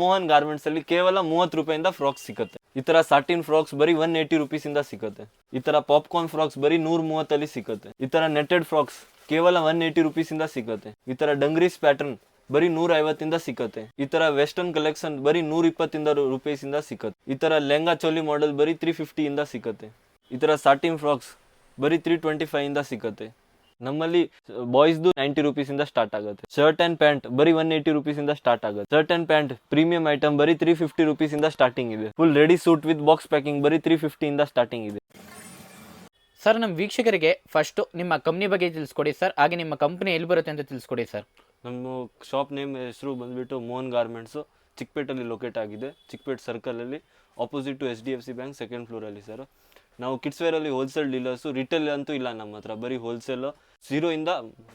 Mohan garments ಅಲ್ಲಿ ಕೇವಲ ಮೂವತ್ತು ರೂಪಾಯಿಂದ ಫ್ರಾಕ್ಸ್ ಸಿಗುತ್ತೆ. ಈ ತರ ಸಾಟಿನ್ ಫ್ರಾಕ್ಸ್ ಬರೀ ಒನ್ ಏಯ್ಟಿ ರುಪೀಸ್ ಇಂದ ಸಿಗುತ್ತೆ. ಈ ತರ ಪಾಪ್ಕಾರ್ನ್ ಫ್ರಾಕ್ಸ್ ಬರೀ ನೂರ ಮೂವತ್ತಲ್ಲಿ ಸಿಗುತ್ತೆ. ಈ ತರ ನೆಟೆಡ್ ಫ್ರಾಕ್ಸ್ ಕೇವಲ ಒನ್ ಏಯ್ಟಿ ರುಪೀಸ್ ಇಂದ ಸಿಗುತ್ತೆ. ಈ ತರ ಡಂಗ್ರೀಸ್ ಪ್ಯಾಟರ್ನ್ ಬರೀ ನೂರ ಐವತ್ತಿಂದ ಸಿಕ್ಕತ್ತೆ ಈ ತರ ವೆಸ್ಟರ್ನ್ ಕಲೆಕ್ಷನ್ ಬರೀ ನೂರ ಇಪ್ಪತ್ತಿಂದ ರುಪೀಸ್ ಇಂದ ಸಿಕ್ಕತ್ತೆ ಈ ತರ ಲೆಹಂಗಾ ಚೋಲಿ ಮಾಡೆಲ್ ಬರೀ ತ್ರೀ ಫಿಫ್ಟಿ ಇಂದ ಸಿಕ್ಕತ್ತೆ ಈ ತರ ಸಾಟಿನ್ ಫ್ರಾಕ್ಸ್ ಬರೀ ತ್ರೀ ಟ್ವೆಂಟಿ ಫೈವ್ ಇಂದ ಸಿಕ್ಕತ್ತೆ ನಮ್ಮಲ್ಲಿ ಬಾಯ್ಸ್ದು ನೈಂಟಿ ರುಪೀಸ್ ಇಂದ ಸ್ಟಾರ್ಟ್ ಆಗುತ್ತೆ. ಶರ್ಟ್ ಅಂಡ್ ಪ್ಯಾಂಟ್ ಬರೀ ಒನ್ ಏಯ್ಟಿ ರುಪೀಸ್ ಇಂದ ಸ್ಟಾರ್ಟ್ ಆಗುತ್ತೆ. Shirt and pant premium item ಬರೀ ತ್ರೀ ಫಿಫ್ಟಿ ರುಪೀಸ್ ಇಂದ ಸ್ಟಾರ್ಟಿಂಗ್ ಇದೆ. Full ready suit with box packing ಬರೀ ತ್ರೀ ಫಿಫ್ಟಿ ಇಂದ ಸ್ಟಾರ್ಟಿಂಗ್ ಇದೆ. ಸರ್ ನಮ್ಮ ವೀಕ್ಷಕರಿಗೆ ಫಸ್ಟು ನಿಮ್ಮ ಕಂಪ್ನಿ ಬಗ್ಗೆ ತಿಳಿಸ್ಕೊಡಿ ಸರ್. ಹಾಗೆ ನಿಮ್ಮ ಕಂಪ್ನಿ ಎಲ್ಲಿ ಬರುತ್ತೆ ಅಂತ ತಿಳಿಸ್ಕೊಡಿ ಸರ್. ನಮ್ಮ ಶಾಪ್ ನೇಮ್ ಹೆಸರು ಬಂದ್ಬಿಟ್ಟು ಮೋಹನ್ ಗಾರ್ಮೆಂಟ್ಸು ಚಿಕ್ಕಪೇಟಲ್ಲಿ ಲೊಕೇಟ್ ಆಗಿದೆ. Chickpet ಸರ್ಕಲಲ್ಲಿ opposite to H D F C bank second ಫ್ಲೋರಲ್ಲಿ sir. ನಾವು ಕಿಡ್ಸ್ ವೇರಲ್ಲಿ ಹೋಲ್ಸೇಲ್ ಡೀಲರ್ಸು ರಿಟೇಲ್ ಅಂತೂ ಇಲ್ಲ ನಮ್ಮ ಹತ್ರ. ಬರೀ ಹೋಲ್ಸೇಲು ಝೀರೋ ಇಂದ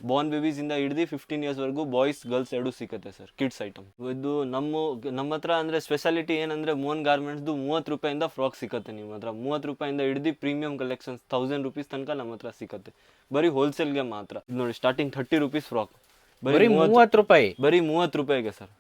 ಬಾರ್ನ್ ಬೇಬೀಸಿಂದ ಹಿಡ್ದು ಫಿಫ್ಟೀನ್ ಇಯರ್ಸ್ವರೆಗೂ ಬಾಯ್ಸ್ ಗರ್ಲ್ಸ್ ಎರಡೂ ಸಿಗುತ್ತೆ ಸರ್ ಕಿಡ್ಸ್ ಐಟಮ್ ಇದು ನಮ್ಮ ನಮ್ಮ ಹತ್ರ ಅಂದರೆ ಸ್ಪೆಷಾಲಿಟಿ ಏನಂದರೆ ಮೋಹನ್ ಗಾರ್ಮೆಂಟ್ಸ್ದು ಮೂವತ್ತು ರೂಪಾಯಿಂದ ಫ್ರಾಕ್ ಸಿಗುತ್ತೆ ನಿಮ್ಮ ಹತ್ರ. ಮೂವತ್ತು ರೂಪಾಯಿಂದ ಹಿಡ್ದು ಪ್ರೀಮಿಯಂ ಕಲೆಕ್ಷನ್ಸ್ ತೌಸಂಡ್ ರುಪೀಸ್ ತನಕ ನಮ್ಮ ಹತ್ರ ಸಿಗುತ್ತೆ. ಬರೀ ಹೋಲ್ಸೇಲ್ಗೆ ಮಾತ್ರ. ನೋಡಿ ಸ್ಟಾರ್ಟಿಂಗ್ ಥರ್ಟಿ ರುಪೀಸ್ ಫ್ರಾಕ್ ಬರೀ ಮೂವತ್ತು ರೂಪಾಯಿ? ಬರೀ ಮೂವತ್ತು ರೂಪಾಯಿಗೆ ಸರ್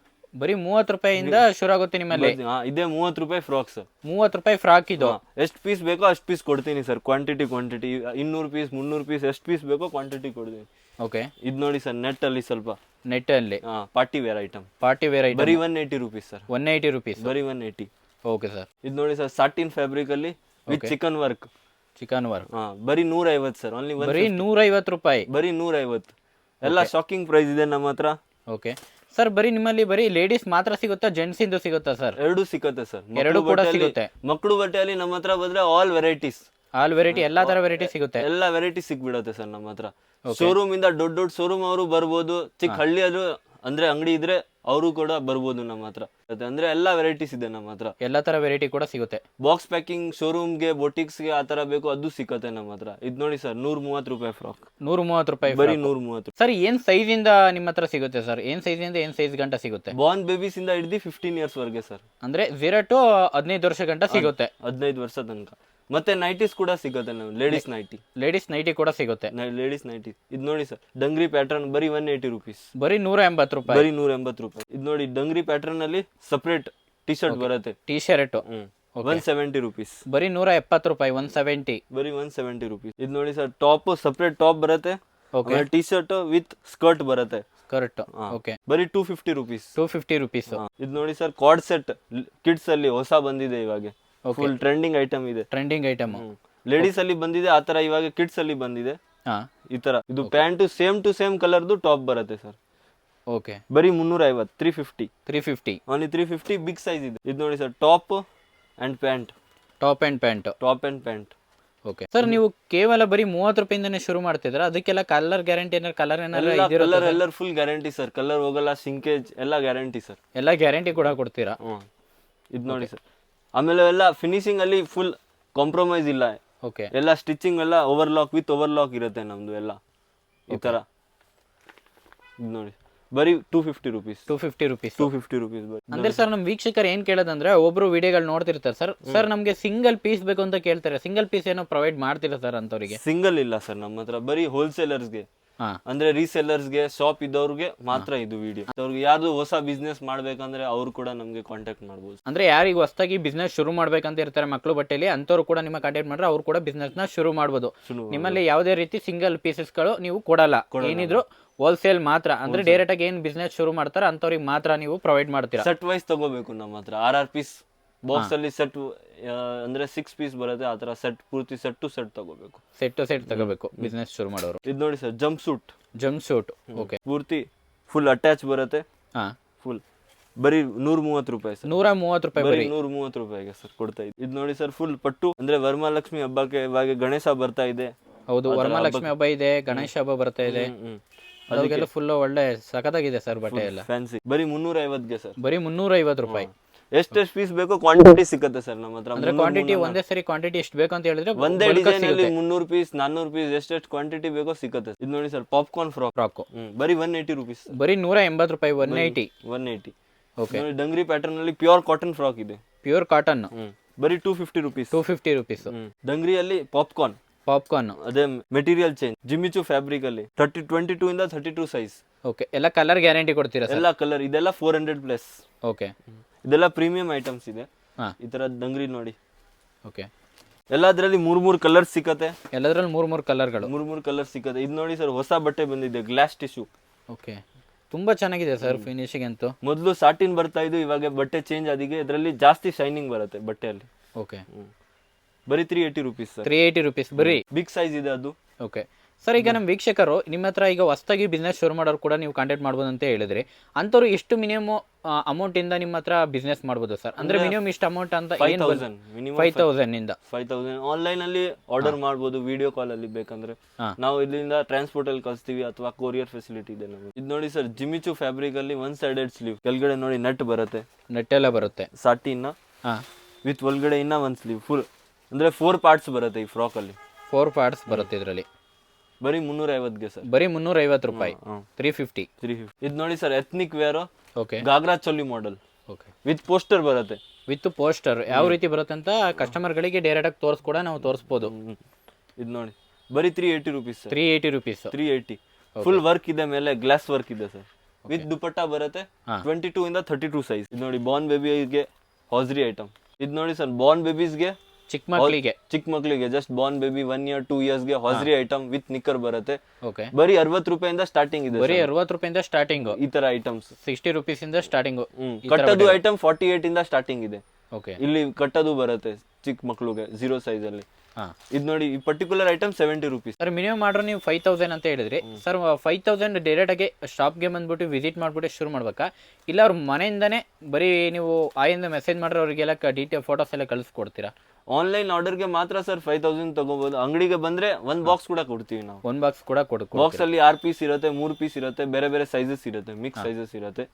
ಬರೀ ಮೂವತ್ತು ರೂಪಾಯಿಯಿಂದ ಶುರು ಆಗುತ್ತೆ ನಿಮ್ಮಲ್ಲಿ. ಇದೇ ಮೂವತ್ತು ರೂಪಾಯಿ ಫ್ರಾಕ್ಸ್ ಮೂವತ್ತು ರೂಪಾಯಿ ಫ್ರಾಕ್ ಇದು. ಎಷ್ಟು ಪೀಸ್ ಬೇಕೋ ಅಷ್ಟು ಪೀಸ್ ಕೊಡ್ತೀನಿ ಸರ್ ಕ್ವಾಂಟಿಟಿ ಕ್ವಾಂಟಿಟಿ ಇನ್ನೂರು ಪೀಸ್ ಮುನ್ನೂರು ಪೀಸ್ ಎಷ್ಟು ಪೀಸ್ ಬೇಕೋ ಕ್ವಾಂಟಿಟಿ ಕೊಡ್ತೀನಿ. ಓಕೆ ಇದು ನೋಡಿ ಸರ್ ನೆಟ್ ಅಲ್ಲಿ ಸ್ವಲ್ಪ. ನೆಟ್ ಅಲ್ಲಿ. Party wear item party wear item ಬರೀ one eighty rupees sir one eighty rupees ಬರೀ ಒನ್ ಏಯ್ಟಿ ಓಕೆ ಸರ್ ಇದು ನೋಡಿ ಸರ್ ಸಾಟಿನ್ ಫ್ಯಾಬ್ರಿಕ್ ಅಲ್ಲಿ with chikan work chikan work ಬರೀ ನೂರ ಐವತ್ತು ಸರ್ ಓನ್ಲಿ ಬರೀ ನೂರ ಐವತ್ತು ರೂಪಾಯಿ. ಬರೀ ನೂರ ಐವತ್ತು ಎಲ್ಲ ಶಾಕಿಂಗ್ ಪ್ರೈಸ್ ಇದೆ ನಮ್ಮ ಹತ್ರ. ಓಕೆ ಸರ್ ಬರೀ ನಿಮ್ಮಲ್ಲಿ ಬರೀ ಲೇಡೀಸ್ ಮಾತ್ರ ಸಿಗುತ್ತಾ ಜೆಂಟ್ಸ್ ಇಂದು ಸಿಗುತ್ತಾ ಸರ್ ಎರಡು ಸಿಗುತ್ತೆ ಸರ್ ಎರಡು ಕೂಡ ಸಿಗುತ್ತೆ. ಮಕ್ಕಳು ಬಟ್ಟೆಯಲ್ಲಿ ನಮ್ಮ ಹತ್ರ ಬಂದ್ರೆ ಆಲ್ ವೆರೈಟೀಸ್ ಆಲ್ ವೆರೈಟಿ ಎಲ್ಲಾ ತರ ವೆರೈಟಿ ಸಿಗುತ್ತೆ. ಎಲ್ಲಾ ವೆರೈಟಿ ಸಿಗ್ಬಿಡುತ್ತೆ ಸರ್ ನಮ್ಮ ಹತ್ರ. ಶೋರೂಮ್ ಇಂದ ದೊಡ್ಡ ದೊಡ್ಡ ಶೋರೂಮ್ ಅವರು ಬರ್ಬೋದು. ಚಿಕ್ಕ ಹಳ್ಳಿಯಲ್ಲೂ ಅಂದ್ರೆ ಅಂಗಡಿ ಇದ್ರೆ ಅವರು ಕೂಡ ಬರ್ಬೋದು ನಮ್ಮ ಹತ್ರ. ಅಂದ್ರೆ ಎಲ್ಲ ವೆರೈಟೀಸ್ ಇದೆ ನಮ್ಮ ಹತ್ರ. ಎಲ್ಲಾ ತರ ವೆರೈಟಿ ಕೂಡ ಸಿಗುತ್ತೆ. ಬಾಕ್ಸ್ ಪ್ಯಾಕಿಂಗ್ ಶೋರೂಮ್ಗೆ ಗೆ ಆ ತರ ಬೇಕು ಅದು ಸಿಕ್ಕತ್ತೆ ನಮ್ಮ ಹತ್ರ. ಇದು ನೋಡಿ ಸರ್ ನೂರ ಮೂವತ್ತು ರೂಪಾಯಿ ಫ್ರಾಕ್ ನೂರ ಮೂವತ್ತು ರೂಪಾಯಿ ಬರೀ ನೂರ ಮೂವತ್ತು ಸರ್ ಏನ್ ಸೈಜ್ ಇಂದ ನಿಮ್ಮ ಹತ್ರ ಸಿಗುತ್ತೆ ಸರ್? ಏನ್ ಸೈಜ್ ಇಂದ ಏನ್ ಸೈಜ್ ಗಂಟ ಸಿಗುತ್ತೆ? ಬಾರ್ನ್ ಬೇಬೀಸ್ ಇಂದ ಹಿಡಿದು ಫಿಫ್ಟೀನ್ ಇಯರ್ಸ್ ವರೆಗೆ ಸರ್. ಅಂದ್ರೆ ಝೀರೋ ಟು ಹದಿನೈದು ವರ್ಷ ಗಂಟ ಸಿಗುತ್ತೆ. ಹದಿನೈದು ವರ್ಷ ತನಕ. ಮತ್ತೆ ನೈಟೀಸ್ ಕೂಡ ಸಿಗುತ್ತೆ ನಾವು ಲೇಡೀಸ್ ನೈಟಿ ಲೇಡೀಸ್ ನೈಟಿ ಕೂಡ ಸಿಗುತ್ತೆ. ಲೇಡೀಸ್ ನೈಟಿ ಇದು ನೋಡಿ ಸರ್ ಡಂಗ್ರಿ ಪ್ಯಾಟರ್ನ್ ಬರೀ ಒನ್ ಏಯ್ಟಿ ರುಪೀಸ್ ಬರೀ ನೂರ ಎಂಬತ್ತು ರೂಪಾಯಿ. ಬರೀ ನೂರ ಎಂಬತ್ತು ರೂಪಾಯಿ ಇದು ನೋಡಿ ಡಂಗ್ರಿ ಪ್ಯಾಟರ್ನ್ ಅಲ್ಲಿ ಸಪ್ರೇಟ್ ಟಿ ಶರ್ಟ್ ಬರುತ್ತೆ. T shirt one seventy rupees ಬರೀ ನೂರ ಎಪ್ಪತ್ತು ರೂಪಾಯಿ ಒನ್ ಸೆವೆಂಟಿ ಬರೀ ಒನ್ ಸೆವೆಂಟಿ ರುಪೀಸ್ ಇದು ನೋಡಿ ಸರ್ ಟಾಪ್ ಸಪ್ರೇಟ್ ಟಾಪ್ ಬರುತ್ತೆ. Okay T shirt with skirt ಬರುತ್ತೆ. ಕರೆಕ್ಟ್ ಓಕೆ ಬರೀ two fifty rupees two fifty rupees ಇದು ನೋಡಿ ಸರ್ ಕಾರ್ಡ್ ಸೆಟ್ ಕಿಡ್ಸ್ ಅಲ್ಲಿ ಹೊಸ ಬಂದಿದೆ ಇವಾಗ. ಫುಲ್ ಟ್ರೆಂಡಿಂಗ್ ಐಟಮ್ ಇದೆ. ಟ್ರೆಂಡಿಂಗ್ ಐಟಮ್ ಲೇಡೀಸ್ ಅಲ್ಲಿ ಬಂದಿದೆ ಆತರ ತರ ಇವಾಗ ಕಿಡ್ಸ್ ಅಲ್ಲಿ ಬಂದಿದೆ. ಹಾ. ಈ ತರ. ಇದು ಪ್ಯಾಂಟ್ ಸೇಮ್ ಟು ಸೇಮ್ ಕಲರ್ದು ಟಾಪ್ ಬರುತ್ತೆ ಸರ್ ಓಕೆ ಬರೀ ಮುನ್ನೂರ ಐವತ್ತು three fifty three fifty only three fifty big size ಇದೆ. ಇದು ನೋಡಿ sir top and pant top and pant top and pant okay sir ನೀವು ಕೇವಲ ಬರೀ ಮೂವತ್ತು ರೂಪಾಯಿಂದನೇ ಶುರು ಮಾಡ್ತಿದ್ರ ಅದಕ್ಕೆಲ್ಲ ಕಲರ್ ಗ್ಯಾರಂಟಿ ಏನಾರ ಕಲರ್ ಏನಾರ ಕಲರ್ ಎಲ್ಲರ ಫುಲ್ ಗ್ಯಾರಂಟಿ ಸರ್. ಕಲರ್ ಹೋಗಲ್ಲ ಸಿಂಕೇಜ್ ಎಲ್ಲ ಗ್ಯಾರಂಟಿ ಸರ್. ಎಲ್ಲ ಗ್ಯಾರಂಟಿ ಕೂಡ ಕೊಡ್ತೀರಾ? ಇದು ನೋಡಿ ಸರ್. ಆಮೇಲೆ ಎಲ್ಲ ಫಿನಿಶಿಂಗ್ ಅಲ್ಲಿ ಫುಲ್ ಕಾಂಪ್ರಮೈಸ್ ಇಲ್ಲ. ಓಕೆ ಎಲ್ಲ ಸ್ಟಿಚಿಂಗ್ ಎಲ್ಲ ಓವರ್ಲಾಕ್ ವಿತ್ ಓವರ್ಲಾಕ್ ಇರುತ್ತೆ ನಮ್ದು ಎಲ್ಲ. ಈ ತರ. ಇದು ನೋಡಿ. ಬರೀ two fifty rupees two fifty rupees two fifty rupees ಅಂದ್ರೆ ಸರ್ ನಮ್ ವೀಕ್ಷಕರು ಏನ್ ಕೇಳೋದಂದ್ರೆ ಒಬ್ರು ವಿಡಿಯೋಗಳು ನೋಡ್ತಿರ್ತಾರೆ ಸರ್ ಸರ್ ನಮಗೆ ಸಿಂಗಲ್ ಪೀಸ್ ಬೇಕು ಅಂತ ಕೇಳ್ತಾರೆ. ಸಿಂಗಲ್ ಪೀಸ್ ಏನೋ ಪ್ರೊವೈಡ್ ಮಾಡ್ತೀರಾ ಸರ್ ಅಂತವರಿಗೆ. ಸಿಂಗಲ್ ಇಲ್ಲ ಸರ್ ನಮ್ಮ ಹತ್ರ ಬರೀ ಹೋಲ್ಸೇಲರ್ಸ್ಗೆ ಅಂದ್ರೆ ರೀಸೆಲ್ಲರ್ಸ್ಗೆ ಶಾಪ್ ಇದ್ದವ್ರಿಗೆ ಮಾತ್ರ ಇದು ವಿಡಿಯೋ ಅವ್ರಿಗೆ ಯಾರು ಹೊಸ ಬಿಸ್ನೆಸ್ ಮಾಡ್ಬೇಕಂದ್ರೆ ಅವ್ರು ಕೂಡ ನಮ್ಗೆ ಕಾಂಟ್ಯಾಕ್ಟ್ ಮಾಡ್ಬೋದು. ಅಂದ್ರೆ ಯಾರಿಗೆ ಹೊಸದಾಗಿ ಬಿಸ್ನೆಸ್ ಶುರು ಮಾಡ್ಬೇಕಂತ ಇರ್ತಾರೆ ಮಕ್ಕಳು ಬಟ್ಟೆಲಿ ಅಂತವ್ರು ಕೂಡ ನಿಮ್ಮ ಕಾಂಟ್ಯಾಕ್ಟ್ ಮಾಡಿದ್ರೆ ಅವ್ರು ಕೂಡ ಬಿಸ್ನೆಸ್ನ ಶುರು ಮಾಡ್ಬೋದು. ನಿಮ್ಮಲ್ಲಿ ಯಾವುದೇ ರೀತಿ ಸಿಂಗಲ್ ಪೀಸಸ್ಗಳು ನೀವು ಕೊಡಲ್ಲ. ಏನಿದ್ರು ಹೋಲ್ಸೇಲ್ ಮಾತ್ರ. ಅಂದ್ರೆ ಡೈರೆಕ್ಟ್ ಆಗಿ ಏನ್ ಬಿಸ್ನೆಸ್ ಶುರು ಮಾಡ್ತಾರೆ ಅಂತವ್ರಿಗೆ ಮಾತ್ರ ನೀವು ಪ್ರೊವೈಡ್ ಮಾಡ್ತೀರಾ. ಸೆಟ್ ವೈಸ್ ತಗೋಬೇಕು ನಮ್ಮ ಹತ್ರ. ಆರ್ ಆರ್ ಪೀಸ್ ಬಾಕ್ಸ್ ಅಲ್ಲಿ ಸೆಟ್ ಅಂದ್ರೆ ಸಿಕ್ಸ್ ಪೀಸ್ ಬರುತ್ತೆ ಆತರ ತರ ಸೆಟ್ ಪೂರ್ತಿ ಸೆಟ್ ಟು ಸೆಟ್ ತಗೋಬೇಕು. ಸೆಟ್ ಟು ಸೆಟ್ ತಗೋಬೇಕು ಬಿಸ್ನೆಸ್ ಶುರು ಮಾಡೋರು. ಇದು ನೋಡಿ sir jumpsuit jumpsuit okay ಪೂರ್ತಿ ಫುಲ್ ಅಟ್ಯಾಚ್ ಬರುತ್ತೆ. ಹಾ. ಫುಲ್ ಬರೀ ನೂರ ಮೂವತ್ ರೂಪಾಯಿ ಸರ್. ನೂರ ಮೂವತ್ತು ರೂಪಾಯಿ ಬರೀ ನೂರ ಮೂವತ್ ರೂಪಾಯಿಗೆ ಸರ್ ಕೊಡ್ತಾ ಇದ್ದೀವಿ ಇದು ನೋಡಿ ಸರ್ ಫುಲ್ ಪಟ್ಟು ಅಂದ್ರೆ ವರಮಹಾಲಕ್ಷ್ಮಿ ಹಬ್ಬಕ್ಕೆ ಇವಾಗ ಗಣೇಶ ಬರ್ತಾ ಇದೆ. ಹೌದು ವರಮಹಾಲಕ್ಷ್ಮಿ ಹಬ್ಬ ಇದೆ ಗಣೇಶ ಹಬ್ಬ ಬರ್ತಾ ಇದೆ. ಅದಕ್ಕೆಲ್ಲ ಫುಲ್ ಒಳ್ಳೆ ಸಖತ್ತಾಗಿದೆ ಸರ್ ಬಟ್ಟೆ ಎಲ್ಲ. ಫ್ಯಾನ್ಸಿ ಬರೀ ಮುನ್ನೂರ ಐವತ್ಗೆ ಸರ್. ಬರೀ ಮುನ್ನೂರ ಐವತ್ತು ರೂಪಾಯಿ ಎಷ್ಟೆಷ್ಟು ಪೀಸ್ ಬೇಕೋ ಕ್ವಾಂಟಿಟಿ ಸಿಗುತ್ತೆ ಸರ್ ನಮ್ಮ ಹತ್ರ. ಅಂದ್ರೆ ಕ್ವಾಂಟಿಟಿ ಒಂದೇ ಸರಿ ಕ್ವಾಂಟಿಟಿ ಎಷ್ಟು ಬೇಕು ಅಂತ ಹೇಳಿದ್ರೆ ಒಂದೇ ಡಿಸೈನ್ ಅಲ್ಲಿ ಮುನ್ನೂರು ಪೀಸ್ ನಾನ್ನೂರು ಪೀಸ್ ಎಷ್ಟು ಕ್ವಾಂಟಿಟಿ ಬೇಕೋ ಸಿಗುತ್ತೆ. ಇದು ನೋಡಿ ಸರ್ ಪಾಪ್ಕಾರ್ನ್ ಫ್ರಾಕ್ ಫ್ರಾಕ್ ಬರೀ ಒನ್ ಏಯ್ಟಿ ರುಪೀಸ್ ಬರೀ ನೂರ ಎಂಬತ್ತು ರೂಪಾಯಿ one eighty one eighty Okay. ನೋಡಿ ಡಂಗ್ರಿ ಪ್ಯಾಟರ್ನ್ ಅಲ್ಲಿ ಪ್ಯೂರ್ ಕಾಟನ್ ಫ್ರಾಕ್ ಇದೆ. ಪ್ಯೂರ್ ಕಾಟನ್ ಹ್ಮ್ ಬರೀ two fifty rupees two fifty rupees ಡಂಗ್ರಿಯಲ್ಲಿ popcorn popcorn ಅದೇ material change Jimmy Choo fabric ಅಲ್ಲಿ. ತರ್ಟಿ ಟ್ವೆಂಟಿ ಟೂ ಇಂದ ಥರ್ಟಿ ಟೂ ಸೈಜ್ ಓಕೆ ಎಲ್ಲ colour guarantee ಕೊಡ್ತೀರಾ sir? ಎಲ್ಲ colour ಇದೆಲ್ಲ ಫೋರ್ ಹಂಡ್ರೆಡ್ ಪ್ಲಸ್ ಓಕೆ ಇದೆಲ್ಲ premium items ಇದೆ. ಈ ತರ ದಂಗ್ರಿ ನೋಡಿ. ಓಕೆ ಎಲ್ಲದರಲ್ಲಿ ಮೂರ್ ಮೂರ್ ಕಲರ್ ಸಿಕ್ಕತ್ತೆ. ಎಲ್ಲದ್ರಲ್ಲಿ ಮೂರು ಮೂರು ಕಲರ್ಗಳು ಮೂರ್ ಮೂರ್ ಕಲರ್ ಸಿಕ್ಕತ್ತೆ. ಇದು ನೋಡಿ ಸರ್ ಹೊಸ ಬಟ್ಟೆ ಬಂದಿದೆ ಗ್ಲಾಸ್ ಟಿಶ್ಯೂ ಓಕೆ ತುಂಬಾ ಚೆನ್ನಾಗಿದೆ ಸರ್ ಫಿನಿಶಿಂಗ್ ಅಂತೂ ಮೊದಲು ಸಾಟಿನ್ ಬರ್ತಾ ಇದ್ದು ಇವಾಗ ಬಟ್ಟೆ ಚೇಂಜ್ ಆದಿಗೆ ಇದರಲ್ಲಿ ಜಾಸ್ತಿ ಶೈನಿಂಗ್ ಬರುತ್ತೆ ಬಟ್ಟೆಯಲ್ಲಿ. ಓಕೆ ಬರೀ three eighty rupees three eighty rupees ಬರೀ? ಬಿಗ್ ಸೈಜ್ ಇದೆ ಅದು. ಓಕೆ ಸರ್ ಈಗ ನಮ್ಮ ವೀಕ್ಷಕರು ನಿಮ್ಮ ಹತ್ರ ಈಗ ಹೊಸದಾಗಿ ಬಿಸ್ನೆಸ್ ಶುರು ಮಾಡೋರು ಕೂಡ ನೀವು ಕಾಂಟ್ಯಾಕ್ಟ್ ಮಾಡ್ಬೋದು ಅಂತ ಹೇಳಿದ್ರಿ. ಅಂಥವ್ರು ಎಷ್ಟು ಮಿನಿಮಮ್ ಅಮೌಂಟಿಂದ ನಿಮ್ಮ ಹತ್ರ ಬಿಸ್ನೆಸ್ ಮಾಡ್ಬೋದು ಸರ್? ಅಂದ್ರೆ ಮಿನಿಮಮ್ ಇಷ್ಟು ಅಮೌಂಟ್ ಅಂತ ಫೈವ್ ತೌಸಂಡ್ ಇಂದ. ಫೈವ್ ತೌಸಂಡ್ ಆನ್ಲೈನ್ ಅಲ್ಲಿ ಆರ್ಡರ್ ಮಾಡ್ಬೋದು ವಿಡಿಯೋ ಕಾಲ್ ಅಲ್ಲಿ ಬೇಕಂದ್ರೆ. ನಾವು ಇಲ್ಲಿಂದ ಟ್ರಾನ್ಸ್ಪೋರ್ಟ್ ಅಲ್ಲಿ ಕಳಿಸ್ತೀವಿ ಅಥವಾ ಕೊರಿಯರ್ ಫೆಸಿಲಿಟಿ ಇದೆ ನಮಗೆ ಇದು ನೋಡಿ ಸರ್ ಜಿಮಿಚು ಫ್ಯಾಬ್ರಿಕ್ ಅಲ್ಲಿ ಒನ್ ಸೈಡೆಡ್ ಸ್ಲೀವ್ ಕೆಳಗಡೆ ನೋಡಿ ನಟ್ ಬರುತ್ತೆ. ನೆಟ್ಟೆಲ್ಲ ಬರುತ್ತೆ. ಸಾಟಿನ ವಿತ್ ಒಳಗಡೆ ಇನ್ನ ಒಂದ್ ಸ್ಲೀವ್ ಫುಲ್ ಅಂದ್ರೆ ಫೋರ್ ಪಾರ್ಟ್ಸ್ ಬರುತ್ತೆ ಈ ಫ್ರಾಕ್ ಅಲ್ಲಿ. ಫೋರ್ ಪಾರ್ಟ್ಸ್ ಬರುತ್ತೆ ಇದರಲ್ಲಿ. ಬರೀ ಮುನ್ನೂರ ಐವತ್ಗೆ ಸರ್. ಬರೀ ಮುನ್ನೂರ ಐವತ್ತು ರೂಪಾಯಿ ತ್ರೀ ಫಿಫ್ಟಿ ತ್ರೀ ಫಿಫ್ಟಿ ಇದು ನೋಡಿ sir ethnic wear okay ghagra choli model okay with poster ಬರುತ್ತೆ. ವಿತ್ ಪೋಸ್ಟರ್ ಯಾವ ರೀತಿ ಬರುತ್ತೆ ಅಂತ ಕಸ್ಟಮರ್ ಕಸ್ಟಮರ್ಗಳಿಗೆ ಡೈರೆಕ್ಟಾಗಿ ತೋರಿಸ್ ಕೂಡ ನಾವು ತೋರಿಸ್ಬೋದು. ಇದು ನೋಡಿ. ಬರೀ three eighty rupees three eighty rupees three eighty full work ಇದೆ ಮೇಲೆ ಗ್ಲಾಸ್ ವರ್ಕ್ ಇದೆ ಸರ್. ವಿತ್ ದುಪಟ್ಟ ಬರುತ್ತೆ. ಟ್ವೆಂಟಿ ಟೂ ಇಂದ ಥರ್ಟಿ ಟೂ ಸೈಜ್ ಇದು ನೋಡಿ ಬಾರ್ನ್ ಬೇಬಿಗೆ ಹಾಸ್ರಿ ಐಟಮ್ ಇದು ನೋಡಿ ಸರ್ ಬಾರ್ನ್ ಬೇಬೀಸ್ಗೆ ಚಿಕ್ಕ ಮಕ್ಕಳಿಗೆ ಚಿಕ್ಕ ಮಕ್ಕಳಿಗೆ just born baby one year two ಇಯರ್ಸ್ಗೆ hosiery item with knicker ಬರುತ್ತೆ. ಓಕೆ ಬರೀ ಅರವತ್ತು ರೂಪಾಯಿಂದ ಸ್ಟಾರ್ಟಿಂಗ್ ಇದೆ ಬರೀ ಅರವತ್ ರೂಪಾಯಿಂದ ಸ್ಟಾರ್ಟಿಂಗ್ ಈ ತರ ಐಟಮ್ಸ್ ಸಿಕ್ಸ್ಟಿ ರುಪೀಸ್ ಇಂದ ಸ್ಟಾರ್ಟಿಂಗ್ ಕಟ್ಟೋದು ಐಟಮ್ ಫಾರ್ಟಿ ಏಟ್ ಇಂದ ಸ್ಟಾರ್ಟಿಂಗ್ ಇದೆ. ಓಕೆ ಇಲ್ಲಿ ಕಟ್ಟೋದು ಬರುತ್ತೆ. ಚಿಕ್ಕ ಮಕ್ಕಳಿಗೆ ಜೀರೋ ಸೈಜ್ ಅಲ್ಲಿ. ಹಾಂ. ಇದು ನೋಡಿ ಈ particular item seventy rupees sir minimum order ನೀವು ಫೈವ್ ತೌಸಂಡ್ ಅಂತ ಹೇಳಿದ್ರಿ. ಸರ್ ಫೈವ್ ತೌಸಂಡ್ ಡೈರೆಕ್ಟಾಗಿ ಶಾಪ್ಗೆ ಬಂದ್ಬಿಟ್ಟು ವಿಸಿಟ್ ಮಾಡ್ಬಿಟ್ಟು ಶುರು ಮಾಡ್ಬೇಕಾ? ಇಲ್ಲ ಅವ್ರ ಮನೆಯಿಂದನೇ ಬರೀ ನೀವು ಆಯಿಂದ ಮೆಸೇಜ್ ಮಾಡ್ರೆ ಅವರಿಗೆಲ್ಲ ಡೀಟೇಲ್ ಫೋಟೋಸ್ ಎಲ್ಲ ಕಳಿಸ್ಕೊಡ್ತೀರಾ? ಆನ್ಲೈನ್ ಆರ್ಡರ್ಗೆ ಮಾತ್ರ ಸರ್ ಫೈವ್ ತೌಸಂಡ್ ತಗೋಬಹುದು ಅಂಗಡಿಗೆ ಬಂದ್ರೆ ಒಂದು ಬಾಕ್ಸ್ ಕೂಡ ಕೊಡ್ತೀವಿ ನಾವು. ಒಂದು ಬಾಕ್ಸ್ ಕೂಡ ಕೊಡ್ಕೊ ಬಾಕ್ಸ್ ಅಲ್ಲಿ ಆರ್ ಪೀಸ್ ಇರುತ್ತೆ ಮೂರ್ ಪೀಸ್ ಇರುತ್ತೆ ಬೇರೆ ಬೇರೆ ಸೈಜಸ್ ಇರುತ್ತೆ ಮಿಕ್ಸ್ ಸೈಜಸ್ ಇರುತ್ತೆ.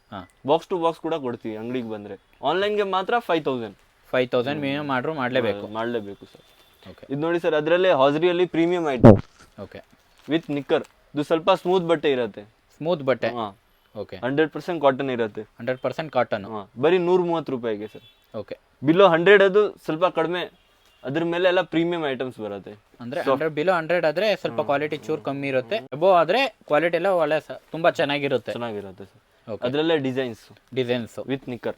ಬಾಕ್ಸ್ ಟು ಬಾಕ್ಸ್ ಕೂಡ ಕೊಡ್ತೀವಿ ಅಂಗಡಿಗೆ ಬಂದ್ರೆ. ಆನ್ಲೈನ್ಗೆ ಮಾತ್ರ five thousand five thousand minimum order ಮಾಡಲೇಬೇಕು. ಮಾಡಲೇಬೇಕು ಸರ್. ಓಕೆ ಇದು ನೋಡಿ ಸರ್ ಅದರಲ್ಲೇ ಹಾಜರಿಯಲ್ಲಿ premium item okay with knicker ಇದು ಸ್ವಲ್ಪ ಸ್ಮೂತ್ ಬಟ್ಟೆ ಇರುತ್ತೆ. ಸ್ಮೂತ್ ಬಟ್ಟೆ. ಹಾ. ಓಕೆ ಹಂಡ್ರೆಡ್ ಪರ್ಸೆಂಟ್ ಕಾಟನ್ ಇರುತ್ತೆ. ಹಂಡ್ರೆಡ್ ಪರ್ಸೆಂಟ್ ಕಾಟನ್ ಹಾಂ ಬರೀ ನೂರ ಮೂವತ್ತು ರೂಪಾಯಿಗೆ ಸರ್. ಓಕೆ ಬಿಲೋ ಹಂಡ್ರೆಡ್ ಅದು ಸ್ವಲ್ಪ ಕಡಿಮೆ ಅದ್ರ ಮೇಲೆ ಎಲ್ಲ ಪ್ರೀಮಿಯಂ ಐಟಮ್ಸ್ ಬರುತ್ತೆ. ಅಂದ್ರೆ ಹಂಡ್ರೆಡ್ ಬಿಲೋ ಹಂಡ್ರೆಡ್ ಆದ್ರೆ ಸ್ವಲ್ಪ ಕ್ವಾಲಿಟಿ ಚೂರು ಕಮ್ಮಿ ಇರುತ್ತೆ. ಅಬೋ ಆದ್ರೆ ಕ್ವಾಲಿಟಿ ಎಲ್ಲ ಒಳ್ಳೆ ಸ- ತುಂಬಾ ಚೆನ್ನಾಗಿರುತ್ತೆ. ಚೆನ್ನಾಗಿರುತ್ತೆ ಸರ್. Okay. ಅದರಲ್ಲೇ designs designs with knicker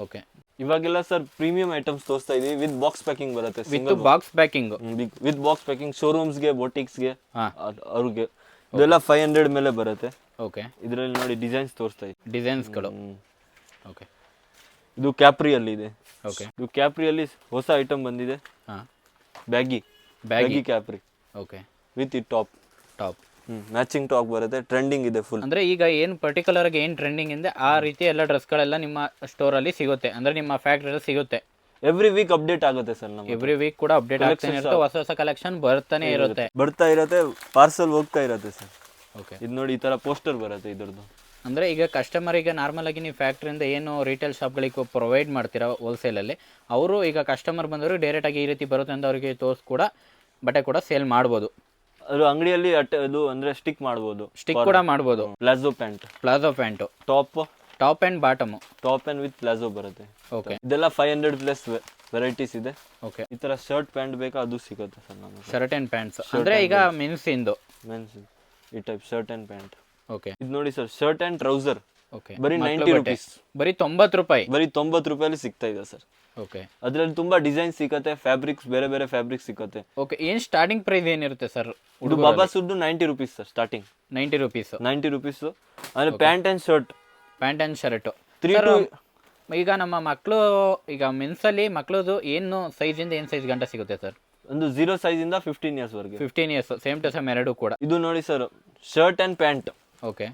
okay ಇವಾಗೆಲ್ಲ ಸರ್ ಪ್ರೀಮಿಯಂ ಐಟಮ್ಸ್ ತೋರಿಸ್ತಾ ಇದೀವಿ. ವಿತ್ ಬಾಕ್ಸ್ ಪ್ಯಾಕಿಂಗ್ ಬರುತ್ತೆ with box packing. With box packing ಶೋರೂಮ್ಸ್ಗೆ ಗೆ ಹಾ. ಅವ್ರಿಗೆ. ಇದೆಲ್ಲ ಫೈವ್ ಹಂಡ್ರೆಡ್ ಮೇಲೆ ಬರುತ್ತೆ. ಓಕೆ ಇದರಲ್ಲಿ ನೋಡಿ ಡಿಸೈನ್ಸ್ ತೋರಿಸ್ತಾ ಇದೆ ಡಿಸೈನ್ಸ್ಗಳು ಗಳು ಓಕೆ ಇದು ಕ್ಯಾಪ್ರಿಯಲ್ಲಿ ಇದೆ. ಓಕೆ ಇದು ಕ್ಯಾಪ್ರಿಯಲ್ಲಿ ಹೊಸ ಐಟಮ್ ಬಂದಿದೆ. ಹಾಂ. Baggy baggy baggy capri okay with it top top matching top ಬರುತ್ತೆ ಟ್ರೆಂಡಿಂಗ್ ಇದೆ ಫುಲ್ ಅಂದ್ರೆ ಈಗ ಏನು ಪರ್ಟಿಕ್ಯುಲರ್ ಆಗಿ ಏನು ಟ್ರೆಂಡಿಂಗ್ ಇದೆ ಆ ರೀತಿ ಎಲ್ಲ ಡ್ರೆಸ್ಗಳೆಲ್ಲ ನಿಮ್ಮ ಸ್ಟೋರಲ್ಲಿ ಸಿಗುತ್ತೆ. ಅಂದ್ರೆ ನಿಮ್ಮ ಫ್ಯಾಕ್ಟ್ರಿಯಲ್ಲಿ ಸಿಗುತ್ತೆ. ಎವ್ರಿ ವೀಕ್ ಅಪ್ಡೇಟ್ ಆಗುತ್ತೆ ಸರ್ ನಮ್ಗೆ. ಎವ್ರಿ ವೀಕ್ ಕೂಡ ಅಪ್ಡೇಟ್ ಆಗ್ತಾನೆ ಇರುತ್ತೆ ಹೊಸ ಹೊಸ ಕಲೆಕ್ಷನ್ ಬರ್ತಾನೆ ಇರುತ್ತೆ. ಬರ್ತಾ ಇರುತ್ತೆ ಪಾರ್ಸಲ್ ಹೋಗ್ತಾ ಇರುತ್ತೆ ಸರ್ ಓಕೆ ಇದು ನೋಡಿ ಈ ತರ ಪೋಸ್ಟರ್ ಬರುತ್ತೆ ಇದ್ರದ್ದು. ಅಂದ್ರೆ ಈಗ ಕಸ್ಟಮರ್ ಈಗ ನಾರ್ಮಲ್ ಆಗಿ ನೀವು ಫ್ಯಾಕ್ಟ್ರಿಯಿಂದ ಏನು ರಿಟೇಲ್ ಶಾಪ್ಗಳಿಗೆ ಪ್ರೊವೈಡ್ ಮಾಡ್ತೀರಾ ಹೋಲ್ಸೇಲಲ್ಲಿ ಅವರು ಈಗ ಕಸ್ಟಮರ್ ಬಂದವರು ಡೈರೆಕ್ಟಾಗಿ ಈ ರೀತಿ ಬರುತ್ತೆ ಅಂತ ಅವರಿಗೆ ತೋರಿಸ್ ಕೂಡ ಬಟ್ಟೆ ಕೂಡ ಸೇಲ್ ಮಾಡ್ಬೋದು. ಅದು ಅಂಗಡಿಯಲ್ಲಿ ಅದು ಅಂದ್ರೆ ಸ್ಟಿಕ್ ಮಾಡ್ಬೋದು. ಸ್ಟಿಕ್ ಕೂಡ ಮಾಡ್ಬೋದು. Palazzo pant palazzo pant top top and bottom top and with palazzo ಬರುತ್ತೆ. ಓಕೆ ಇದೆಲ್ಲ ಫೈವ್ ಹಂಡ್ರೆಡ್ ಪ್ಲಸ್ ವೆರೈಟೀಸ್ ಇದೆ. ಓಕೆ ಈ ತರ ಶರ್ಟ್ ಪ್ಯಾಂಟ್ ಬೇಕಾ? ಅದು ಸಿಗುತ್ತೆ ಸರ್ ನಮಗೆ. ಶರ್ಟ್ ಅಂಡ್ ಪ್ಯಾಂಟ್ಸ್ ಅಂದ್ರೆ ಈಗ ಮೆನ್ಸ್ ಇಂದು. ಮೆನ್ಸ್ ಈ type shirt and pant okay ಇದು ನೋಡಿ ಸರ್ ಶರ್ಟ್ ಅಂಡ್ ಟ್ರೌಸರ್ ಬರೀ ನೈಂಟಿ ರುಪೀಸ್ ಬರೀ ತೊಂಬತ್ತು ರೂಪಾಯಿ? ಬರೀ ತೊಂಬತ್ತು ರೂಪಾಯಲ್ಲಿ ಸಿಗ್ತಾ ಇದೆ ಸರ್. ಓಕೆ ಅದರಲ್ಲಿ ತುಂಬಾ ಡಿಸೈನ್ ಸಿಗುತ್ತೆ ಫ್ಯಾಬ್ರಿಕ್ಸ್ ಬೇರೆ ಬೇರೆ ಫ್ಯಾಬ್ರಿಕ್ ಸಿಗುತ್ತೆ. ಓಕೆ ಏನ್ ಸ್ಟಾರ್ಟಿಂಗ್ ಪ್ರೈಸ್ ಏನಿರುತ್ತೆ ಸರ್ ಇದು ಬಾಬಾ ಸುದ್ದು ninety rupees sir starting ninety rupees ninety rupees ಅಂದ್ರೆ pant and shirt pant and shirt three to ಈಗ ನಮ್ಮ ಮಕ್ಕಳು ಈಗ ಮೆನ್ಸಲ್ಲಿ ಮಕ್ಕಳದು ಏನು ಸೈಜಿಂದ ಏನು ಸೈಜ್ ಗಂಟ ಸಿಗುತ್ತೆ ಸರ್ ಒಂದು ಜೀರೋ ಸೈಜ್ ಇಂದ ಫಿಫ್ಟೀನ್ ಇಯರ್ಸ್ ವರೆಗೆ. Fifteen years same to same ಎರಡು ಕೂಡ. ಇದು ನೋಡಿ sir shirt and pant okay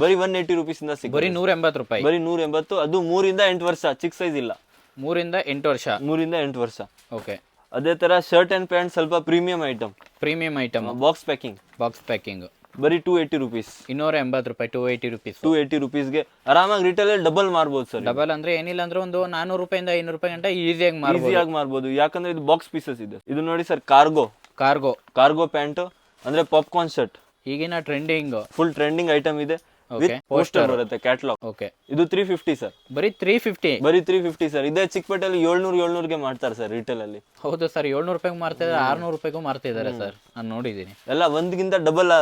ಬರೀ ಒನ್ ಏಯ್ಟಿ ರುಪೀಸ್ ಇಂದ ಸಿಗುತ್ತೆ ಬರೀ ನೂರ ಎಂಬತ್ತು ರೂಪಾಯಿ. ಬರೀ ನೂರ ಎಂಬತ್ತು ಅದು ಮೂರಿಂದ ಎಂಟು ವರ್ಷ ಚಿಕ್ಕ ಸೈಜ್ ಇಲ್ಲ. ಮೂರಿಂದ ಎಂಟು ವರ್ಷ. ಮೂರಿಂದ ಎಂಟು ವರ್ಷ. ಓಕೆ ಅದೇ ತರ ಶರ್ಟ್ ಅಂಡ್ ಪ್ಯಾಂಟ್ ಸ್ವಲ್ಪ premium item premium item box packing box packing ಬರೀ ಟೂ ಏಯ್ಟಿ ರುಪೀಸ್ ಇನ್ನೂರ ಎಂಬತ್ತು ರೂಪಾಯಿ two eighty rupees two eighty ರುಪೀಸ್ಗೆ ಆರಾಮಾಗಿ ರಿಟೇಲ್ ಡಬಲ್ ಮಾರ್ಬೋದು ಸರ್ ಡಬಲ್ ಅಂದ್ರೆ ಏನಿಲ್ಲ ಅಂದ್ರೆ ಒಂದು ನಾನೂರು ರೂಪಾಯಿಂದ ಐನೂರು ರೂಪಾಯಿ ಗಂಟ ಈಸಿಯಾಗಿ ಮಾರ್ಬೋದು. ಈಸಿಯಾಗಿ ಮಾರ್ಬೋದು. ಯಾಕಂದ್ರೆ ಇದು ಬಾಕ್ಸ್ ಪೀಸಸ್ ಇದೆ. ಇದು ನೋಡಿ sir cargo cargo cargo pant ಅಂದ್ರೆ ಪಾಪ್ಕಾರ್ನ್ ಶರ್ಟ್ ಈಗಿನ ಟ್ರೆಂಡಿಂಗ್ ಫುಲ್ ಟ್ರೆಂಡಿಂಗ್ ಐಟಮ್ ಇದೆ. ವಿತ್ ಪೋಸ್ಟರ್ ಬರುತ್ತೆ ಕ್ಯಾಟ್ಲಾಗ್ ಓಕೆ ಇದು ತ್ರೀ ಫಿಫ್ಟಿ ಸರ್ ಬರೀ ತ್ರೀ ಫಿಫ್ಟಿ ಬರೀ ತ್ರೀ ಫಿಫ್ಟಿ ಸರ್ ಇದೇ ಚಿಕ್ಕಪೇಟೆಯಲ್ಲಿ ಏಳ್ನೂರು ಏಳ್ನೂರ್ಗೆ ಮಾಡ್ತಾರೆ ಸರ್ ರಿಟೇಲ್ ಅಲ್ಲಿ. ಹೌದು ಸರ್ ಏಳ್ನೂರು ರೂಪಾಯಿಗೆ ಮಾರ್ತಾ ಇದ್ದಾರೆ ಆರ್ನೂರು ರೂಪಾಯಿಗೂ ಮಾರ್ತಿದ್ದಾರೆ ಸರ್ ನಾನು ನೋಡಿದ್ದೀನಿ. ಎಲ್ಲ ಒಂದ್ಗಿಂತ ಡಬಲ್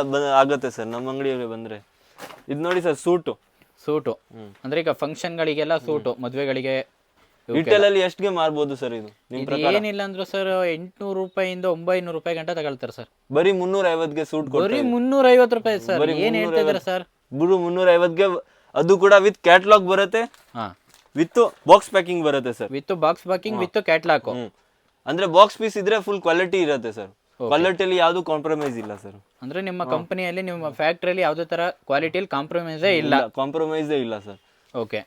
ಆಗುತ್ತೆ ಸರ್ ನಮ್ಮ ಅಂಗಡಿಯಲ್ಲಿ ಬಂದ್ರೆ. ಇದು ನೋಡಿ ಸರ್ ಸೂಟು ಸೂಟು ಅಂದ್ರೆ ಈಗ ಫಂಕ್ಷನ್ ಫಂಕ್ಷನ್ಗಳಿಗೆಲ್ಲ ಸೂಟು ಮದುವೆಗಳಿಗೆ ರಿಟೇಲ್ ಅಲ್ಲಿ ಎಷ್ಟ್ಗೆ ಮಾರ್ಬೋದು ಸರ್ ಇದು? ನಿಮ್ ಪ್ರಕಾರ? ಏನಿಲ್ಲ ಅಂದ್ರು ಸರ್ ಎಂಟ್ನೂರು ರೂಪಾಯಿಂದ ಒಂಬೈನೂರು ರೂಪಾಯಿ ಗಂಟೆ ತಗೊಳ್ತಾರೆ ಸರ್ ಬರೀ ಮುನ್ನೂರ ಐವತ್ಗೆ ಸೂಟ್ ಬರೀ ಮುನ್ನೂರ ಐವತ್ತು ರೂಪಾಯಿ ಸರ್ ಏನ್ ಹೇಳ್ತಾ ಇದಾರೆ ಸರ್ ಬಿಡು ಮುನ್ನೂರ ಐವತ್ಗೆ ಅದು ಕೂಡ ವಿತ್ ಕ್ಯಾಟ್ಲಾಗ್ ಬರುತ್ತೆ. ಹಾ. ವಿತ್ ಬಾಕ್ಸ್ ಪ್ಯಾಕಿಂಗ್ ಬರುತ್ತೆ sir with box packing with catalogue ಅಂದ್ರೆ ಬಾಕ್ಸ್ ಪೀಸ್ ಇದ್ರೆ ಫುಲ್ ಕ್ವಾಲಿಟಿ ಇರುತ್ತೆ ಸರ್ ಕ್ವಾಲಿಟಿಯಲ್ಲಿ ಯಾವುದು ಕಾಂಪ್ರಮೈಸ್ ಇಲ್ಲ ಸರ್ ಅಂದ್ರೆ ನಿಮ್ಮ ಕಂಪನಿಯಲ್ಲಿ ನಿಮ್ಮ ಫ್ಯಾಕ್ಟ್ರಿಯಲ್ಲಿ ಯಾವುದೇ ತರ ಕ್ವಾಲಿಟಿಯಲ್ಲಿ ಕಾಂಪ್ರಮೈಸ್ ಇಲ್ಲ. ಕಾಂಪ್ರಮೈಸೇ ಇಲ್ಲ ಸರ್ ಓಕೆ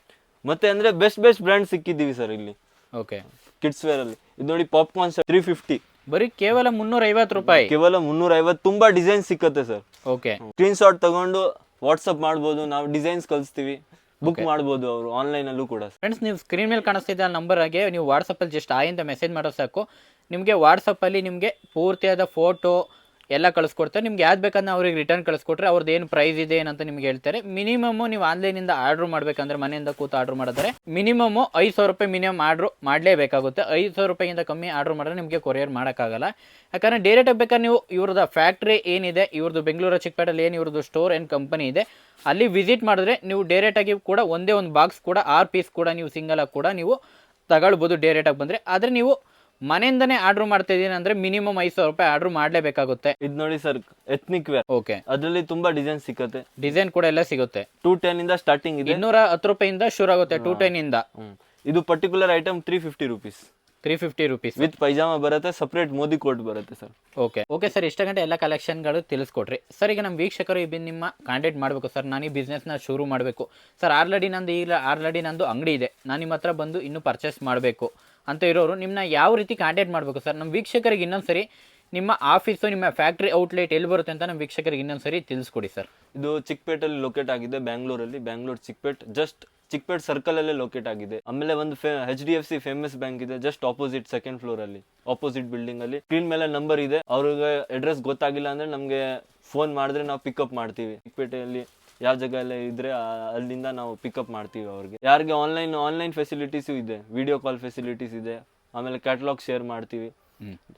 ಮತ್ತೆ ಅಂದ್ರೆ ಬೆಸ್ಟ್ ಬೆಸ್ಟ್ ಬ್ರ್ಯಾಂಡ್ ಸಿಕ್ಕಿದ್ದೀವಿ ಸರ್ ಇಲ್ಲಿ. ಓಕೆ ಕಿಡ್ಸ್ ವೇರ್ ಅಲ್ಲಿ. ಇದು ನೋಡಿ ಪಾಪ್ಕಾರ್ನ್ ಸರ್ ತ್ರೀ ಫಿಫ್ಟಿ ಬರೀ ಕೇವಲ ಮುನ್ನೂರ ಐವತ್ತು ರೂಪಾಯಿ. ಕೇವಲ ಮುನ್ನೂರ ಐವತ್ತು ತುಂಬಾ ಡಿಸೈನ್ ಸಿಕ್ಕತ್ತೆ ಸರ್ ಓಕೆ ಸ್ಕ್ರೀನ್ ಶಾಟ್ ತಗೊಂಡು ವಾಟ್ಸಪ್ ಮಾಡ್ಬೋದು ನಾವು ಡಿಸೈನ್ಸ್ ಕಲಿಸ್ತೀವಿ. ಬುಕ್ ಮಾಡ್ಬೋದು ಅವರು ಆನ್ಲೈನ್ ಅಲ್ಲೂ ಕೂಡ. ಫ್ರೆಂಡ್ಸ್ ನೀವು ಸ್ಕ್ರೀನ್ ಮೇಲೆ ಕಾಣಿಸ್ತಿದ್ದ ಆಗಿ ನೀವು ವಾಟ್ಸಪ್ಪಲ್ಲಿ ಜಸ್ಟ್ ಆಯ್ ಅಂತ ಮೆಸೇಜ್ ಮಾಡೋ ಸಾಕು. ನಿಮಗೆ ವಾಟ್ಸಪ್ಪಲ್ಲಿ ನಿಮಗೆ ಪೂರ್ತಿಯಾದ ಫೋಟೋ ಎಲ್ಲ ಕಳಿಸ್ಕೊಡ್ತಾರೆ. ನಿಮ್ಗೆ ಯಾವ್ದು ಬೇಕಂದ್ರೆ ಅವ್ರಿಗೆ ರಿಟರ್ನ್ ಕಳಿಸ್ಕೊಟ್ರೆ ಅವ್ರದ್ದು ಏನು ಪ್ರೈಸ್ ಇದೆ ಏನಂತ ನಿಮ್ಗೆ ಹೇಳ್ತಾರೆ. ಮಿನಿಮಮ್ ನೀವು ಆನ್ಲೈನಿಂದ ಆರ್ಡ್ರ್ ಮಾಡ್ಬೇಕಂದ್ರೆ ಮನೆಯಿಂದ ಕೂತು ಆರ್ಡ್ರ್ ಮಾಡಿದ್ರೆ ಮಿನಿಮಮ್ ಐದು ಸಾವಿರ ರೂಪಾಯಿ ಮಿನಿಮಮ್ ಆರ್ಡ್ರ್ ಮಾಡಲೇಬೇಕಾಗುತ್ತೆ. ಐದು ಸಾವಿರ ರೂಪಾಯಿಗಿಂತ ಕಮ್ಮಿ ಆರ್ಡ್ರ್ ಮಾಡಿದ್ರೆ ನಿಮಗೆ ಕೊರಿಯರ್ ಮಾಡೋಕ್ಕಾಗಲ್ಲ. ಯಾಕಂದರೆ ಡೈರೆಕ್ಟಾಗಿ ಬೇಕಾದ್ರೆ ನೀವು ಇವ್ರದ್ದು ಫ್ಯಾಕ್ಟ್ರಿ ಏನಿದೆ ಇವ್ರದ್ದು ಬೆಂಗಳೂರು ಚಿಕ್ಕಪೇಟೆಯಲ್ಲಿ ಏನು ಇವ್ರದ್ದು ಸ್ಟೋರ್ ಏನು ಕಂಪನಿ ಇದೆ, ಅಲ್ಲಿ ವಿಸಿಟ್ ಮಾಡಿದ್ರೆ ನೀವು ಡೈರೆಕ್ಟಾಗಿ ಕೂಡ ಒಂದೇ ಒಂದು ಬಾಕ್ಸ್ ಕೂಡ ಆರು ಪೀಸ್ ಕೂಡ ನೀವು ಸಿಂಗಲಾಗಿ ಕೂಡ ನೀವು ತಗೊಳ್ಬೋದು ಡೈರೆಕ್ಟಾಗಿ ಬಂದರೆ. ಆದರೆ ನೀವು ಮನೆಯಿಂದನೇ ಆರ್ಡರ್ ಮಾಡ್ತಾ ಇದೀನಿ ಅಂದ್ರೆ ಮಿನಿಮಮ್ ಐದು ಸಾವಿರ ರೂಪಾಯಿ ಆರ್ಡರ್ ಮಾಡಲೇಬೇಕಾಗುತ್ತೆ. ಇದು ನೋಡಿ ಸರ್ ಎಥ್ನಿಕ್ ವೇರ್ ಓಕೆ. ಅದರಲ್ಲಿ ತುಂಬಾ ಡಿಸೈನ್ ಸಿಗುತ್ತೆ ಡಿಸೈನ್ ಕೂಡ ಎಲ್ಲ ಸಿಗುತ್ತೆ. ಟೂ ಟೆನ್ ಇಂದ ಸ್ಟಾರ್ಟಿಂಗ್ ಇದೆ. ಇನ್ನೂರ ಹತ್ತು ರೂಪಾಯಿಂದ ಶುರು ಆಗುತ್ತೆ ಟೂ ಟೆನ್ ಇಂದ. ಇದು particular item three fifty rupees three fifty rupees with pyjama ಬರುತ್ತೆ ಸಪ್ರೇಟ್ ಮೋದಿ ಕೋಟ್ ಬರುತ್ತೆ ಸರ್. ಓಕೆ. ಓಕೆ ಸರ್ ಇಷ್ಟ ಗಂಟೆ ಎಲ್ಲ ಕಲೆಕ್ಷನ್ಗಳು ತಿಳಿಸ್ಕೊಡ್ರಿ ಸರ್ ಈಗ ನಮ್ಮ ವೀಕ್ಷಕರು ಈ ನಿಮ್ಮ ಕಾಂಟ್ಯಾಕ್ಟ್ ಮಾಡಬೇಕು ಸರ್. ನಾನು ಈ ಬಿಸ್ನೆಸ್ನ ಶುರು ಮಾಡಬೇಕು. ಸರ್ ಆಲ್ರೆಡಿ ನಂದು ಈಗ ಆಲ್ರೆಡಿ ನಂದು ಅಂಗಡಿ ಇದೆ. ನಾನು ನಿಮ್ಮ ಹತ್ರ ಬಂದು ಇನ್ನೂ ಪರ್ಚೇಸ್ ಮಾಡಬೇಕು. ಅಂತ ಇರೋರು ನಿಮ್ಮನ್ನ ಯಾವ ರೀತಿ ಕಾಂಟ್ಯಾಕ್ಟ್ ಮಾಡಬೇಕು ಸರ್? ನಮ್ಮ ವೀಕ್ಷಕರಿಗೆ ಇನ್ನೊಂದು ಸರಿ ನಿಮ್ಮ ಆಫೀಸು ನಿಮ್ಮ ಫ್ಯಾಕ್ಟ್ರಿ ಔಟ್ಲೆಟ್ ಎಲ್ಲಿ ಬರುತ್ತೆ ಅಂತ ನಮ್ಮ ವೀಕ್ಷಕರಿಗೆ ಇನ್ನೊಂದು ಸರಿ ತಿಳಿಸ್ಕೊಡಿ ಸರ್. ಇದು ಚಿಕ್ಕಪೇಟಲ್ಲಿ ಲೊಕೇಟ್ ಆಗಿದೆ, ಬ್ಯಾಂಗ್ಳೂರಲ್ಲಿ. ಬ್ಯಾಂಗ್ಳೂರ್ ಚಿಕ್ಕಪೇಟ್ ಜಸ್ಟ್ ಚಿಕ್ಕಪೇಟ್ ಸರ್ಕಲ್ ಅಲ್ಲೇ ಲೊಕೇಟ್ ಆಗಿದೆ. ಆಮೇಲೆ ಒಂದು H D F C famous bank ಇದೆ ಜಸ್ಟ್ ಆಪೋಸಿಟ್ ಸೆಕೆಂಡ್ ಫ್ಲೋರ್ ಅಲ್ಲಿ ಆಪೋಸಿಟ್ ಬಿಲ್ಡಿಂಗ್ ಅಲ್ಲಿ. ಸ್ಕ್ರೀನ್ ಮೇಲೆ ನಂಬರ್ ಇದೆ. ಅವ್ರಿಗೆ ಅಡ್ರೆಸ್ ಗೊತ್ತಾಗಿಲ್ಲ ಅಂದ್ರೆ ನಮಗೆ ಫೋನ್ ಮಾಡಿದ್ರೆ ನಾವು ಪಿಕಪ್ ಮಾಡ್ತೀವಿ. ಚಿಕ್ಕಪೇಟೆಯಲ್ಲಿ ಯಾವ ಜಾಗ ಎಲ್ಲ ಇದ್ರೆ ಆ- ಅಲ್ಲಿಂದ ನಾವು ಪಿಕಪ್ ಮಾಡ್ತೀವಿ ಅವ್ರಿಗೆ. ಯಾರಿಗೆ ಆನ್ಲೈನ್ ಆನ್ಲೈನ್ ಫೆಸಿಲಿಟೀಸು ಇದೆ. ವಿಡಿಯೋ ಕಾಲ್ ಫೆಸಿಲಿಟೀಸ್ ಇದೆ. ಆಮೇಲೆ ಕ್ಯಾಟಲಾಗ್ ಶೇರ್ ಮಾಡ್ತೀವಿ.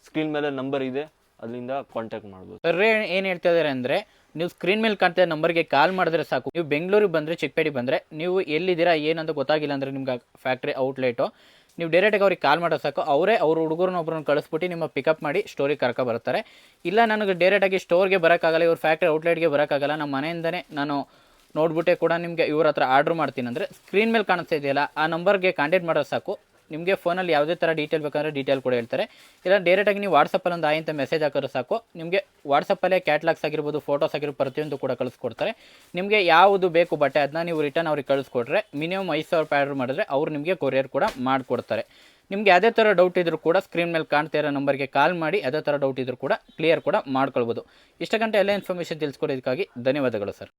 ಸ್ಕ್ರೀನ್ ಮೇಲೆ ನಂಬರ್ ಇದೆ. ಅಲ್ಲಿಂದ ಕಾಂಟ್ಯಾಕ್ಟ್ ಮಾಡ್ಬೋದು. ಸರ್ ಏನು ಹೇಳ್ತಾ ಇದ್ದಾರೆ ಅಂದರೆ ನೀವು ಸ್ಕ್ರೀನ್ ಮೇಲೆ ಕಾಣ್ತಾ ನಂಬರ್ಗೆ ಕಾಲ್ ಮಾಡಿದ್ರೆ ಸಾಕು. ನೀವು ಬೆಂಗಳೂರಿಗೆ ಬಂದರೆ ಚಿಕ್ಕಪೇಟೆಗೆ ಬಂದರೆ ನೀವು ಎಲ್ಲಿದ್ದೀರಾ ಏನಂತ ಗೊತ್ತಾಗಿಲ್ಲ ಅಂದರೆ ನಿಮ್ಗೆ ಫ್ಯಾಕ್ಟ್ರಿ ಔಟ್ಲೆಟು ನೀವು ಡೈರೆಕ್ಟಾಗಿ ಅವ್ರಿಗೆ ಕಾಲ್ ಮಾಡೋ ಸಾಕು. ಅವರೇ ಅವ್ರ ಹುಡುಗರನ್ನ ಒಬ್ಬರನ್ನ ಕಳಿಸ್ಬಿಟ್ಟು ನಿಮ್ಮ ಪಿಕಪ್ ಮಾಡಿ ಸ್ಟೋರಿಗೆ ಕರ್ಕೊ ಬರ್ತಾರೆ ಇಲ್ಲ ನನಗೆ ಡೈರೆಕ್ಟಾಗಿ ಸ್ಟೋರ್ಗೆ ಬರೋಕ್ಕಾಗಲ್ಲ, ಇವ್ರ ಫ್ಯಾಕ್ಟ್ರಿ ಔಟ್ಲೆಟ್ಗೆ ಬರೋಕ್ಕಾಗಲ್ಲ ನಮ್ಮ ಮನೆಯಿಂದನೇ ನಾನು ನೋಡ್ಬಿಟ್ಟೆ ಕೂಡ ನಿಮಗೆ ಇವ್ರ ಹತ್ರ ಆರ್ಡ್ರ್ ಮಾಡ್ತೀನಿ ಅಂದರೆ ಸ್ಕ್ರೀನ್ ಮೇಲೆ ಕಾಣಿಸ್ತಾ ಇದೆಯಲ್ಲ, ಆ ನಂಬರ್ಗೆ ಕಾಂಟ್ಯಾಕ್ಟ್ ಮಾಡೋ ಸಾಕು. ನಿಮಗೆ ಫೋನಲ್ಲಿ ಯಾವುದೇ ಥರ ಡೀಟೇಲ್ ಬೇಕಂದ್ರೆ ಡೀಟೇಲ್ ಕೂಡ ಹೇಳ್ತಾರೆ. ಇಲ್ಲ ಡೈರೆಕ್ಟಾಗಿ ನೀವು ವಾಟ್ಸಪ್ಪಲ್ಲಿ ಒಂದು ಆಯಂತ ಮೆಸೇಜ್ ಹಾಕಿದ್ರೆ ಸಾಕು. ನಿಮಗೆ ವಾಟ್ಸಪ್ಪಲ್ಲೇ ಕ್ಯಾಟ್ಲಾಗ್ಸ್ ಆಗಿರ್ಬೋದು ಫೋಟೋಸ್ ಆಗಿರ್ಬೋದು, ಪ್ರತಿಯೊಂದು ಕೂಡ ಕಳಿಸ್ಕೊಡ್ತಾರೆ. ನಿಮಗೆ ಯಾವುದು ಬೇಕು ಬಟ್ಟೆ ಅದನ್ನ ನೀವು ರಿಟರ್ನ್ ಅವ್ರಿಗೆ ಕಳಿಸ್ಕೊಟ್ರೆ ಮಿನಿಮಮ್ ಐದು ಸಾವಿರ ರೂಪಾಯಿ ಆರ್ಡರ್ ಮಾಡಿದ್ರೆ ಅವ್ರು ನಿಮಗೆ ಕೊರಿಯರ್ ಕೂಡ ಮಾಡಿಕೊಡ್ತಾರೆ. ನಿಮಗೆ ಯಾವುದೇ ಥರ ಡೌಟ್ ಇದ್ರೂ ಕೂಡ ಸ್ಕ್ರೀನ್ ಮೇಲೆ ಕಾಣ್ತಾ ಇರೋ ನಂಬರ್ಗೆ ಕಾಲ್ ಮಾಡಿ ಯಾವುದೇ ಥರ ಡೌಟ್ ಇದ್ರೂ ಕೂಡ ಕ್ಲಿಯರ್ ಕೂಡ ಮಾಡ್ಕೊಳ್ಬೋದು. ಇಷ್ಟ ಗಂಟೆ ಎಲ್ಲ ಇನ್ಫಾರ್ಮೇಷನ್ ತಿಳಿಸ್ಕೊಡೋದಕ್ಕಾಗಿ ಧನ್ಯವಾದಗಳು ಸರ್.